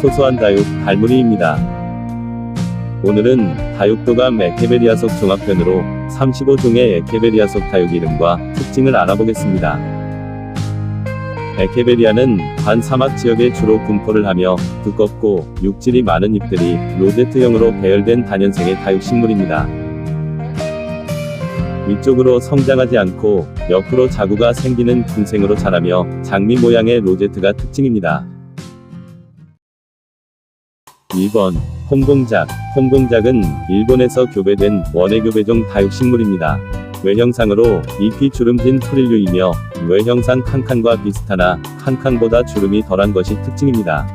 소소한 다육, 달무리입니다. 오늘은 다육도감 에케베리아속 종합편으로 35종의 에케베리아속 다육 이름과 특징을 알아보겠습니다. 에케베리아는 반사막 지역에 주로 분포를 하며 두껍고 육질이 많은 잎들이 로제트형으로 배열된 단연생의 다육식물입니다. 위쪽으로 성장하지 않고 옆으로 자구가 생기는 군생으로 자라며 장미 모양의 로제트가 특징입니다. 2번 홍공작 홍공작은 일본에서 교배된 원예교배종 다육식물입니다. 외형상으로 잎이 주름진 프릴류이며 외형상 칸칸과 비슷하나 칸칸보다 주름이 덜한 것이 특징입니다.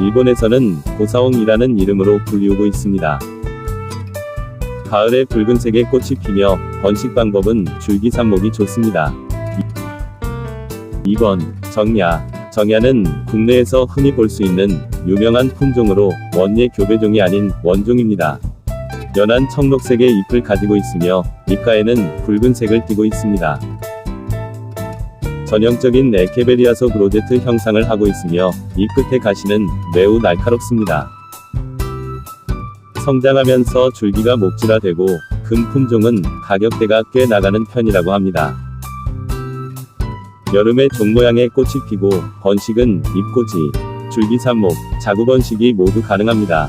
일본에서는 고사홍이라는 이름으로 불리우고 있습니다. 가을에 붉은색의 꽃이 피며 번식 방법은 줄기 삽목이 좋습니다. 2번 정야 정야는 국내에서 흔히 볼 수 있는 유명한 품종으로 원예 교배종이 아닌 원종입니다. 연한 청록색의 잎을 가지고 있으며 잎가에는 붉은색을 띠고 있습니다. 전형적인 에케베리아속 로제트 형상을 하고 있으며 잎 끝의 가시는 매우 날카롭습니다. 성장하면서 줄기가 목질화되고 금 품종은 가격대가 꽤 나가는 편이라고 합니다. 여름에 종 모양의 꽃이 피고 번식은 잎꽂이, 줄기 삽목, 자구 번식이 모두 가능합니다.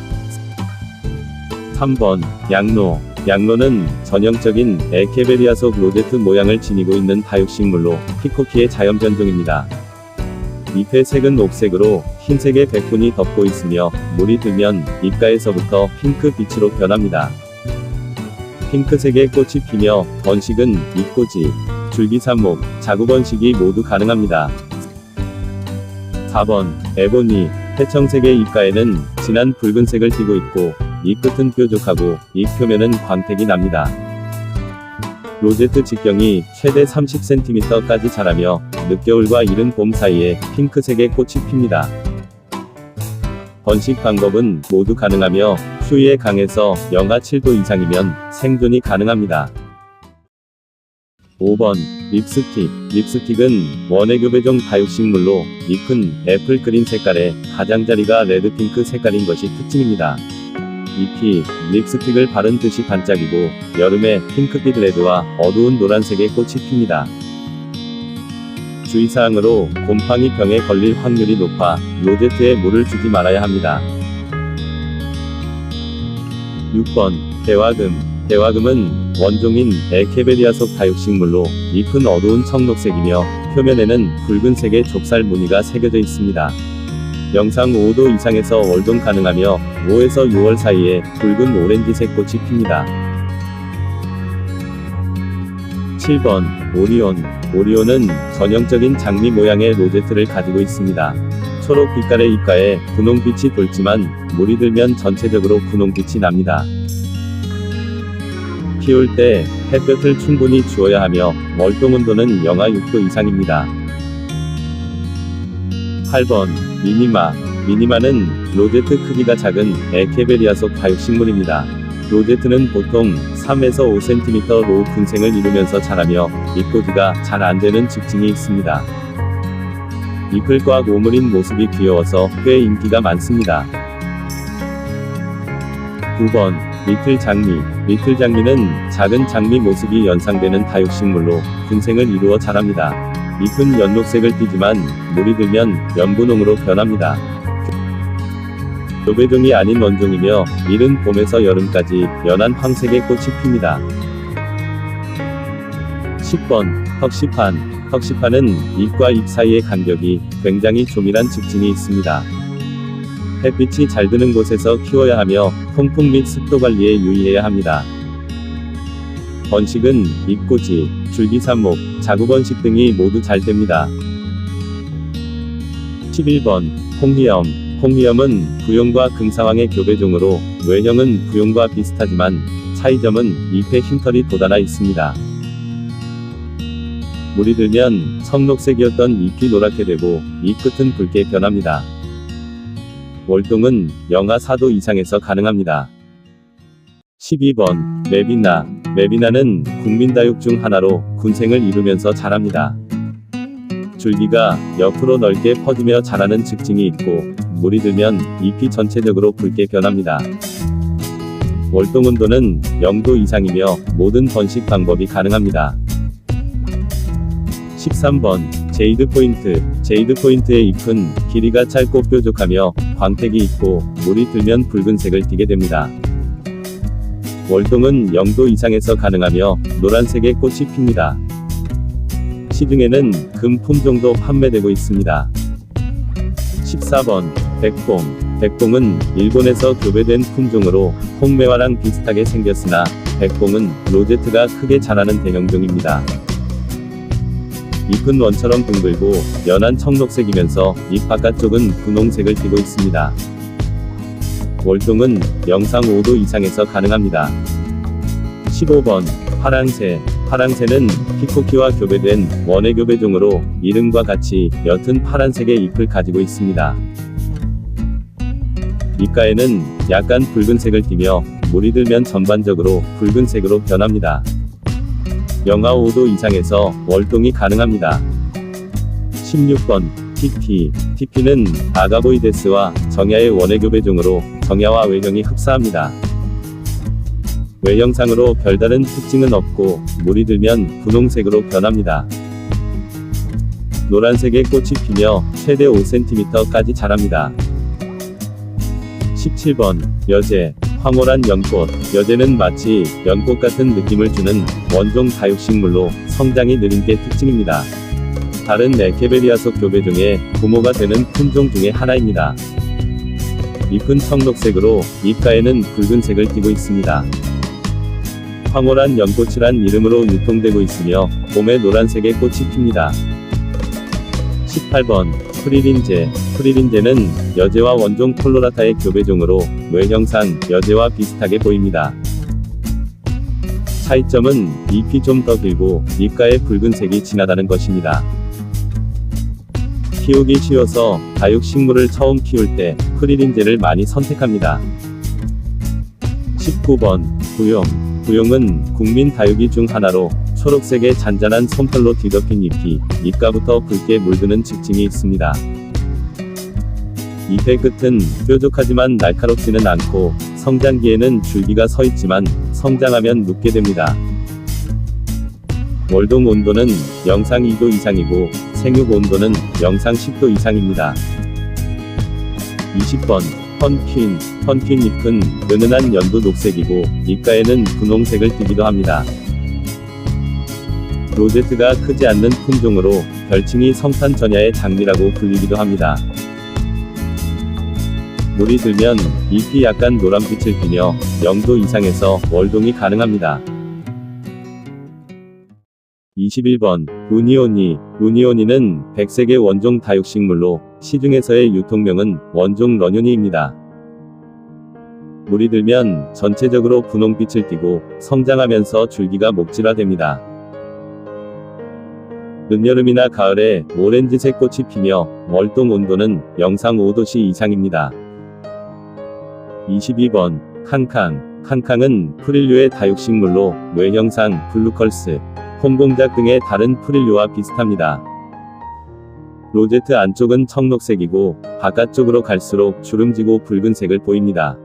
3번 양로 양로는 전형적인 에케베리아속 로제트 모양을 지니고 있는 다육식물로 피코키의 자연 변종입니다. 잎의 색은 옥색으로 흰색의 백분이 덮고 있으며 물이 들면 잎가에서부터 핑크빛으로 변합니다. 핑크색의 꽃이 피며 번식은 잎꽂이, 줄기 삽목, 자구 번식이 모두 가능합니다. 4번 에보니 회청색의 잎가에는 진한 붉은색을 띠고 있고 잎 끝은 뾰족하고 잎 표면은 광택이 납니다. 로제트 직경이 최대 30cm까지 자라며 늦겨울과 이른 봄 사이에 핑크색의 꽃이 핍니다. 번식 방법은 모두 가능하며 추위에 강해서 영하 7도 이상이면 생존이 가능합니다. 5번 립스틱 립스틱은 원예교배종 다육식물로 잎은 애플 그린 색깔에 가장자리가 레드핑크 색깔인 것이 특징입니다. 잎이 립스틱을 바른 듯이 반짝이고 여름에 핑크빛 레드와 어두운 노란색의 꽃이 핍니다. 주의사항으로 곰팡이 병에 걸릴 확률이 높아 로제트에 물을 주지 말아야 합니다. 6번 대화금 대화금은 원종인 에케베리아속 다육식물로 잎은 어두운 청록색이며 표면에는 붉은색의 좁쌀 무늬가 새겨져 있습니다. 영상 5도 이상에서 월동 가능하며 5에서 6월 사이에 붉은 오렌지색 꽃이 핍니다. 7번 오리온 오리온은 전형적인 장미 모양의 로제트를 가지고 있습니다. 초록 빛깔의 잎가에 분홍빛이 돌지만 물이 들면 전체적으로 분홍빛이 납니다. 키울 때 햇볕을 충분히 주어야 하며 월동 온도는 영하 6도 이상입니다. 8번 미니마 미니마는 로제트 크기가 작은 에케베리아속 다육식물입니다. 로제트는 보통 3에서 5cm로 군생을 이루면서 자라며 잎꽂이가 잘 안되는 직징이 있습니다. 잎을 꽉 오므린 모습이 귀여워서 꽤 인기가 많습니다. 9번 리틀 장미 리틀 장미는 작은 장미 모습이 연상되는 다육식물로 군생을 이루어 자랍니다. 잎은 연록색을 띠지만 물이 들면 연분홍으로 변합니다. 교배종이 아닌 원종이며 이른 봄에서 여름까지 연한 황색의 꽃이 핍니다. 10번 턱시판 턱시판은 잎과 잎 사이의 간격이 굉장히 조밀한 직진이 있습니다. 햇빛이 잘 드는 곳에서 키워야 하며 통풍 및 습도 관리에 유의해야 합니다. 번식은 잎꽂이, 줄기삽목, 자구번식 등이 모두 잘 됩니다. 11번 홍희염 홍희염은 부용과 금상황의 교배종으로 외형은 부용과 비슷하지만 차이점은 잎의 흰털이 돋아나 있습니다. 물이 들면 청록색이었던 잎이 노랗게 되고 잎 끝은 붉게 변합니다. 월동은 영하 4도 이상에서 가능합니다. 12번 메비나 메비나는 국민다육 중 하나로 군생을 이루면서 자랍니다. 줄기가 옆으로 넓게 퍼지며 자라는 특징이 있고, 물이 들면 잎이 전체적으로 붉게 변합니다. 월동 온도는 0도 이상이며 모든 번식 방법이 가능합니다. 13번 제이드 포인트 제이드 포인트의 잎은 길이가 짧고 뾰족하며 광택이 있고 물이 들면 붉은색을 띠게 됩니다. 월동은 0도 이상에서 가능하며 노란색의 꽃이 핍니다. 시중에는 금 품종도 판매되고 있습니다. 14번 백봉 백봉은 일본에서 교배된 품종으로 홍매화랑 비슷하게 생겼으나 백봉은 로제트가 크게 자라는 대형종입니다. 잎은 원처럼 둥글고 연한 청록색이면서 잎 바깥쪽은 분홍색을 띠고 있습니다. 월동은 영상 5도 이상에서 가능합니다. 15번 파랑새 파랑새는 피코키와 교배된 원의 교배종으로 이름과 같이 옅은 파란색의 잎을 가지고 있습니다. 잎가에는 약간 붉은색을 띠며 물이 들면 전반적으로 붉은색으로 변합니다. 영하 5도 이상에서 월동이 가능합니다. 16번 TP TP는 아가보이데스와 정야의 원의 교배종으로 정야와 외형이 흡사합니다. 외형상으로 별다른 특징은 없고 물이 들면 분홍색으로 변합니다. 노란색의 꽃이 피며 최대 5cm까지 자랍니다. 17번 여제 황홀한 연꽃 여제는 마치 연꽃 같은 느낌을 주는 원종 다육식물로 성장이 느린 게 특징입니다. 다른 에케베리아속 교배종의 부모가 되는 품종 중의 하나입니다. 잎은 청록색으로 잎가에는 붉은색을 띠고 있습니다. 황홀한 연꽃이란 이름으로 유통되고 있으며 봄에 노란색의 꽃이 핍니다. 18번 프리린제 프리린제는 여제와 원종 콜로라타의 교배종으로 외형상 여제와 비슷하게 보입니다. 차이점은 잎이 좀 더 길고 잎가의 붉은색이 진하다는 것입니다. 키우기 쉬워서 다육식물을 처음 키울 때 프리린제를 많이 선택합니다. 19번 구용 구용은 국민 다육이 중 하나로 초록색의 잔잔한 솜털로 뒤덮인 잎이 잎가부터 붉게 물드는 특징이 있습니다. 잎의 끝은 뾰족하지만 날카롭지는 않고 성장기에는 줄기가 서 있지만 성장하면 눕게 됩니다. 월동 온도는 영상 2도 이상이고 생육 온도는 영상 10도 이상입니다. 20번 펀퀸 펀퀸 잎은 은은한 연두 녹색이고 잎가에는 분홍색을 띠기도 합니다. 로제트가 크지 않는 품종으로 별칭이 성탄 전야의 장미라고 불리기도 합니다. 물이 들면 잎이 약간 노란빛을 띠며 0도 이상에서 월동이 가능합니다. 21번 루니오니 루니오니는 백색의 원종 다육식물로 시중에서의 유통명은 원종 러뇨니입니다. 물이 들면 전체적으로 분홍빛을 띠고 성장하면서 줄기가 목질화됩니다. 늦여름이나 가을에 오렌지색 꽃이 피며 월동 온도는 영상 5도씨 이상입니다. 22번 칸캉 칸캉은 프릴류의 다육식물로 외형상 블루컬스, 홈공작 등의 다른 프릴류와 비슷합니다. 로제트 안쪽은 청록색이고 바깥쪽으로 갈수록 주름지고 붉은색을 보입니다.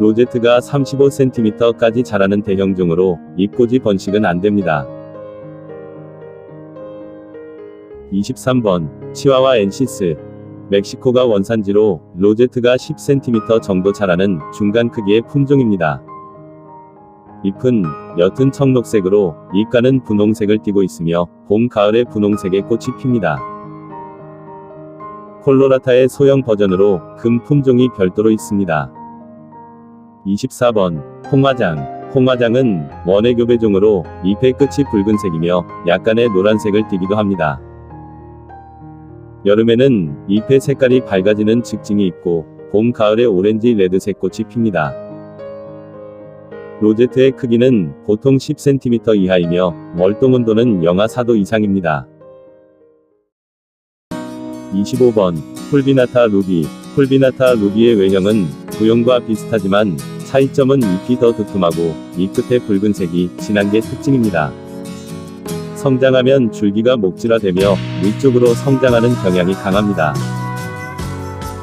로제트가 35cm까지 자라는 대형종으로 잎꽂이 번식은 안됩니다. 23번 치와와 엔시스 멕시코가 원산지로 로제트가 10cm 정도 자라는 중간 크기의 품종입니다. 잎은 옅은 청록색으로 잎가는 분홍색을 띠고 있으며 봄, 가을에 분홍색의 꽃이 핍니다. 콜로라타의 소형 버전으로 금 품종이 별도로 있습니다. 24번 홍화장 홍화장은 원의 교배종으로 잎의 끝이 붉은색이며 약간의 노란색을 띠기도 합니다. 여름에는 잎의 색깔이 밝아지는 특징이 있고 봄, 가을에 오렌지 레드색 꽃이 핍니다. 로제트의 크기는 보통 10cm 이하이며 월동 온도는 영하 4도 이상입니다. 25번 폴비나타 루비 폴비나타 루비의 외형은 구형과 비슷하지만 차이점은 잎이 더 두툼하고 잎 끝의 붉은색이 진한 게 특징입니다. 성장하면 줄기가 목질화되며 위쪽으로 성장하는 경향이 강합니다.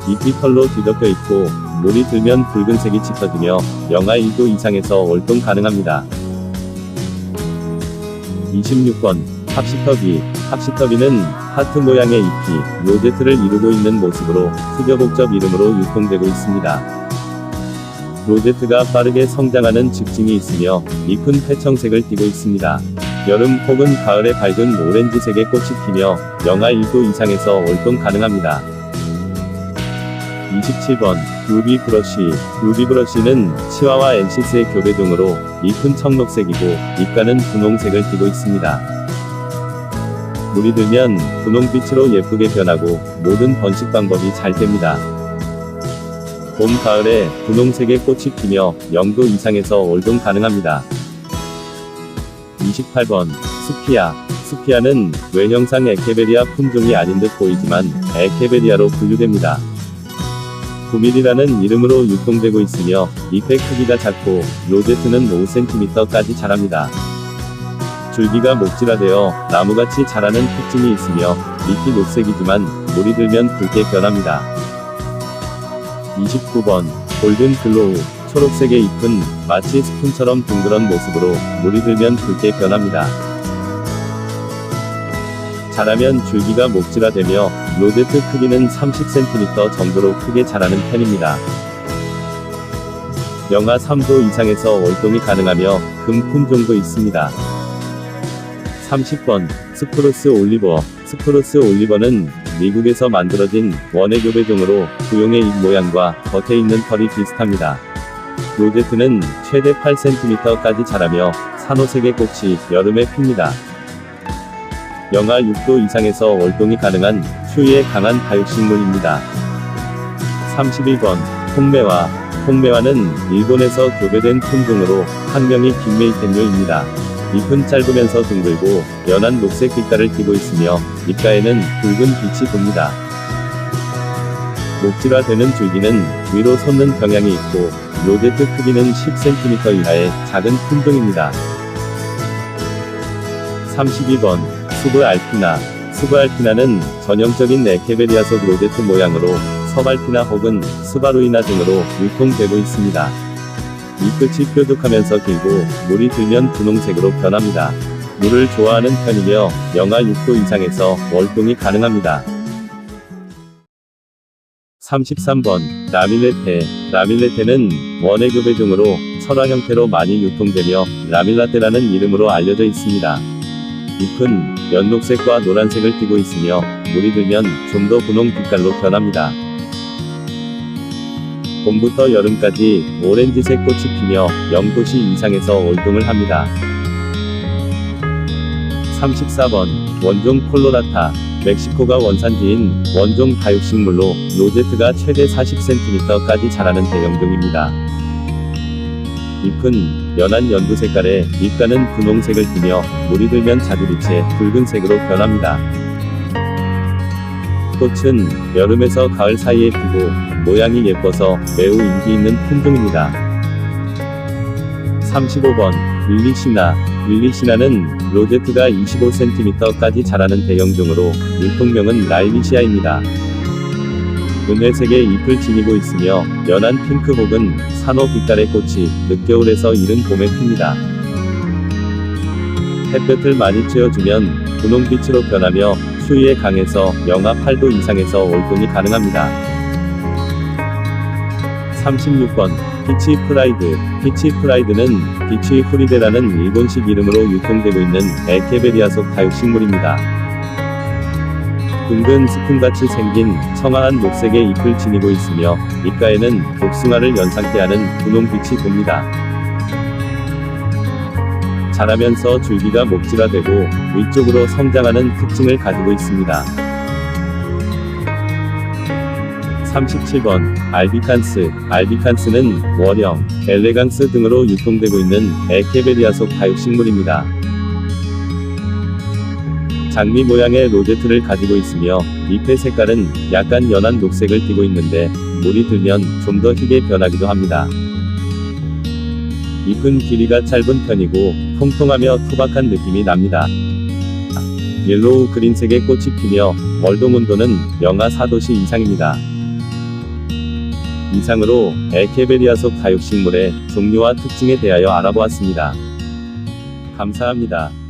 잎이 털로 뒤덮여 있고 물이 들면 붉은색이 짙어지며 영하 1도 이상에서 월동 가능합니다. 26번 합시터비 합시터비는 하트 모양의 잎이 로제트를 이루고 있는 모습으로 수겨복접 이름으로 유통되고 있습니다. 로제트가 빠르게 성장하는 직징이 있으며 잎은 패청색을 띠고 있습니다. 여름 혹은 가을에 밝은 오렌지색의 꽃이 피며 영하 1도 이상에서 월동 가능합니다. 27번 루비 브러쉬 루비 브러쉬는 치와와 엔시스의 교배종으로 잎은 청록색이고 잎가는 분홍색을 띠고 있습니다. 물이 들면 분홍빛으로 예쁘게 변하고 모든 번식 방법이 잘 됩니다. 봄, 가을에 분홍색의 꽃이 피며 0도 이상에서 월동 가능합니다. 28번 수피아 수피아는 외형상 에케베리아 품종이 아닌 듯 보이지만 에케베리아로 분류됩니다. 9mm라는 이름으로 유통되고 있으며 잎의 크기가 작고 로제트는 5cm까지 자랍니다. 줄기가 목질화되어 나무같이 자라는 특징이 있으며 잎이 녹색이지만 물이 들면 붉게 변합니다. 29번 골든 글로우 초록색의 잎은 마치 스푼처럼 둥그런 모습으로 물이 들면 붉게 변합니다. 자라면 줄기가 목질화되며 로제트 크기는 30cm 정도로 크게 자라는 편입니다. 영하 3도 이상에서 월동이 가능하며 금 품종도 있습니다. 30번 스프루스 올리버 스프루스 올리버는 미국에서 만들어진 원예 교배종으로 구용의 잎 모양과 겉에 있는 털이 비슷합니다. 로제트는 최대 8cm까지 자라며 산호색의 꽃이 여름에 핍니다. 영하 6도 이상에서 월동이 가능한 추위에 강한 다육식물입니다. 31번 홍매화 홍매화는 일본에서 교배된 품종으로 학명이 김메이텐류입니다. 잎은 짧으면서 둥글고 연한 녹색 빛깔을 띠고 있으며 잎가에는 붉은 빛이 돕니다. 목질화되는 줄기는 위로 솟는 경향이 있고 로제트 크기는 10cm 이하의 작은 품종입니다. 32번 수브 알피나 수브 알피나는 전형적인 에케베리아속 로제트 모양으로 서발피나 혹은 스바루이나 등으로 유통되고 있습니다. 잎끝이 뾰족하면서 길고 물이 들면 분홍색으로 변합니다. 물을 좋아하는 편이며 영하 6도 이상에서 월동이 가능합니다. 33번 라밀레테 라밀레테는 원예 교배종으로 철화 형태로 많이 유통되며 라밀라테라는 이름으로 알려져 있습니다. 잎은 연녹색과 노란색을 띠고 있으며 물이 들면 좀 더 분홍 빛깔로 변합니다. 봄부터 여름까지 오렌지색 꽃이 피며 0도씨 이상에서 월동을 합니다. 34번 원종 콜로라타 멕시코가 원산지인 원종 다육식물로 로제트가 최대 40cm까지 자라는 대형종입니다. 잎은 연한 연두 색깔에 잎가는 분홍색을 띠며 물이 들면 자두빛의 붉은색으로 변합니다. 꽃은 여름에서 가을 사이에 피고 모양이 예뻐서 매우 인기 있는 품종입니다. 35번 윌리시나 윌리시나는 로제트가 25cm까지 자라는 대형종으로 유통명은 라이리시아입니다. 은회색의 잎을 지니고 있으며 연한 핑크 혹은 산호 빛깔의 꽃이 늦겨울에서 이른 봄에 핍니다. 햇볕을 많이 쬐어주면 분홍빛으로 변하며 추위에 강해서 영하 8도 이상에서 월동이 가능합니다. 36번 피치 프라이드 피치 프라이드는 피치 후리데라는 일본식 이름으로 유통되고 있는 에케베리아 속 다육식물입니다. 둥근 스푼같이 생긴 청아한 녹색의 잎을 지니고 있으며 잎가에는 복숭아를 연상케 하는 분홍빛이 돕니다. 자라면서 줄기가 목질화되고 위쪽으로 성장하는 특징을 가지고 있습니다. 37번 알비칸스 알비칸스는 월형, 엘레강스 등으로 유통되고 있는 에케베리아 속 다육식물입니다. 장미 모양의 로제트를 가지고 있으며 잎의 색깔은 약간 연한 녹색을 띠고 있는데 물이 들면 좀 더 희게 변하기도 합니다. 잎은 길이가 짧은 편이고 통통하며 투박한 느낌이 납니다. 옐로우 그린색의 꽃이 피며 월동 온도는 영하 4도씨 이상입니다. 이상으로 에케베리아 속 다육식물의 종류와 특징에 대하여 알아보았습니다. 감사합니다.